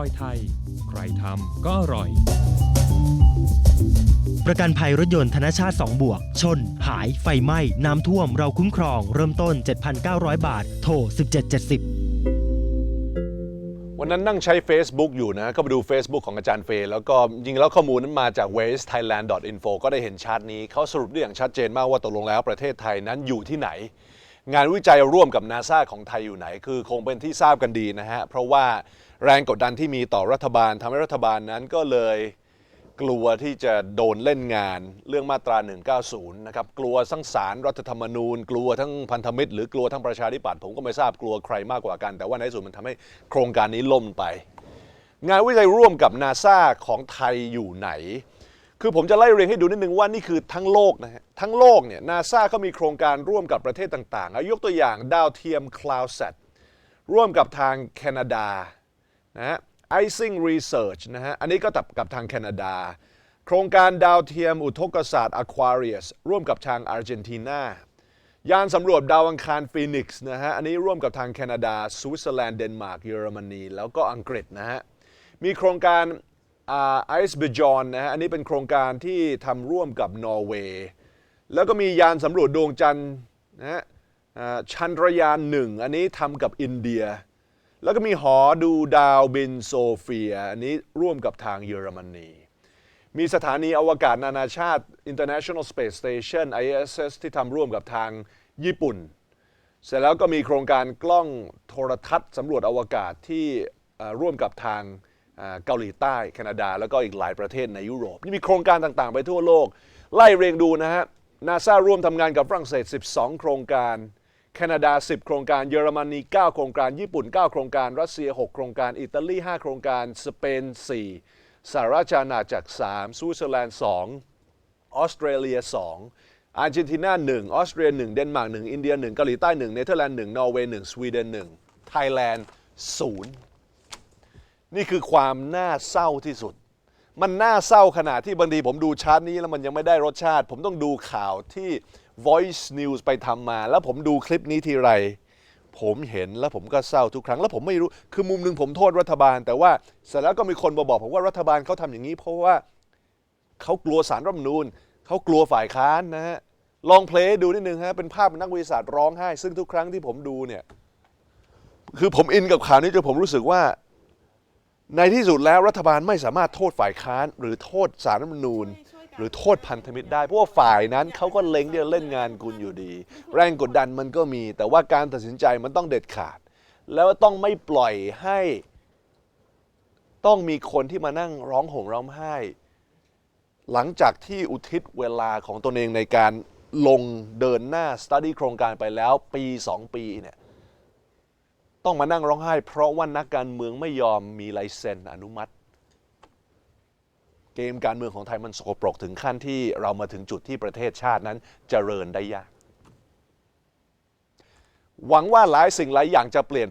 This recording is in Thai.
อยไทย ใครทำก็อร่อย ประกันภัยรถยนต์ธนชาติ 2 บวก ชน หาย ไฟไหม้ น้ำท่วม เราคุ้มครอง เริ่มต้น 7,900 บาท โทร 1770วันนั้นนั่งใช้ Facebook อยู่นะ ก็ไปดู Facebook ของอาจารย์เฟยแล้วก็จริงๆแล้วข้อมูลนั้นมาจาก wastethailand.info ก็ได้เห็นชาร์ตนี้เขาสรุปได้อย่างชัดเจนมากว่าตกลงแล้วประเทศไทยนั้นอยู่ที่ไหน งานวิจัยร่วมกับนาซาของไทยอยู่ไหน คือคงเป็นที่ทราบกันดีนะฮะ เพราะว่าแรงกดดันที่มีต่อรัฐบาลทำให้รัฐบาลนั้นก็เลยกลัวที่จะโดนเล่นงานเรื่องมาตรา 190 นะครับ กลัวทั้งสารรัฐธรรมนูญ กลัวทั้งพันธมิตร หรือกลัวทั้งประชาธิปัตย์ผมก็ไม่ทราบกลัวใครมากกว่ากัน แต่ว่าในที่สุดมันทำให้โครงการนี้ล่มไป งานวิจัยร่วมกับนาซาของไทยอยู่ไหน คือผมจะไล่เรียงให้ดูนิดนึงว่านี่คือทั้งโลกนะฮะ ทั้งโลกเนี่ยนาซาเขามีโครงการร่วมกับประเทศต่างๆเอายกตัวอย่างดาวเทียม CloudSat ร่วมกับทางแคนาดานะฮะ Icing Research นะฮะ อันนี้ก็กับกับทางแคนาดา โครงการดาวเทียมอุทกศาสตร์ Aquarius ร่วมกับทางอาร์เจนตินายานสำรวจดาวอังคารฟีนิกซ์นะฮะ อันนี้ร่วมกับทางแคนาดา สวิตเซอร์แลนด์ เดนมาร์ก เยอรมนี แล้วก็อังกฤษนะฮะ มีโครงการ ไอซ์เบจอนนะฮะอันนี้เป็นโครงการที่ทำร่วมกับนอร์เวย์แล้วก็มียานสำรวจดวงจันทร์นะฮะชันรยานหนึ่งอันนี้ทำกับอินเดีย แล้วก็มีหอดูดาวบินโซเฟีย อันนี้ร่วมกับทางเยอรมนีมีสถานีอวกาศนานาชาติ International Space Station ISS ที่ทำร่วมกับทางญี่ปุ่น เสร็จแล้วก็มีโครงการกล้องโทรทัศน์สำรวจอวกาศที่ร่วมกับทาง เกาหลีใต้ แคนาดา แล้วก็อีกหลายประเทศในยุโรป นี่มีโครงการต่างๆ ไปทั่วโลก ไล่เรียงดูนะฮะนาซาร่วมทำงานกับฝรั่งเศส 12 โครงการ แคนาดา 10 โครงการ เยอรมนี 9 โครงการ ญี่ปุ่น 9 โครงการ รัสเซีย 6 โครงการ อิตาลี 5 โครงการ สเปน 4 สหราชอาณาจักร 3 สวิตเซอร์แลนด์ 2 ออสเตรเลีย 2 อาร์เจนตินา 1 ออสเตรีย 1 เดนมาร์ก 1 อินเดีย 1 เกาหลีใต้ 1 เนเธอร์แลนด์ 1 นอร์เวย์ 1 สวีเดน 1 ไทยแลนด์ 0 นี่คือความน่าเศร้าที่สุด มันน่าเศร้าขนาดที่บางทีผมดูชาร์ตนี้แล้วมันยังไม่ได้รสชาติ ผมต้องดูข่าวที่ Voice News ไปทำมา แล้วผมดูคลิปนี้ทีไร ผมเห็นแล้วผมก็เศร้าทุกครั้ง แล้วผมไม่รู้คือมุมหนึ่งผมโทษรัฐบาล แต่ว่าเสร็จแล้วก็มีคนมาบอกผมว่ารัฐบาลเขาทำอย่างนี้ เพราะว่าเขากลัวสารรัฐมนูญเขากลัวฝ่ายค้านนะฮะลองเพลย์ดูนิดนึงฮะเป็นภาพนักวิทยาศาสตร์ร้องไห้ ซึ่งทุกครั้งที่ผมดูเนี่ยคือผมอินกับข่าวนี้จนผมรู้สึกว่า ในที่สุดแล้วรัฐบาลไม่สามารถโทษฝ่ายค้าน หรือโทษสารรัฐธรรมนูญ หรือโทษพันธมิตรได้ เพราะว่าฝ่ายนั้นเขาก็เล็งที่จะเล่นงานคุณอยู่ดี แรงกดดันมันก็มี แต่ว่าการตัดสินใจมันต้องเด็ดขาด แล้วต้องไม่ปล่อยให้ ต้องมีคนที่มานั่งร้องห่มร้องไห้ หลังจากที่อุทิศเวลาของตนเองในการลงเดินหน้า study โครงการไปแล้วปี 2 ปีเนี่ย ต้องมานั่งร้องไห้ เพราะว่านักการเมืองไม่ยอมมีไลเซนอนุมัติ เกมการเมืองของไทยมันสกปรกถึงขั้นที่เรามาถึงจุดที่ประเทศชาตินั้นเจริญได้ยาก หวังว่าหลายสิ่งหลายอย่างจะเปลี่ยน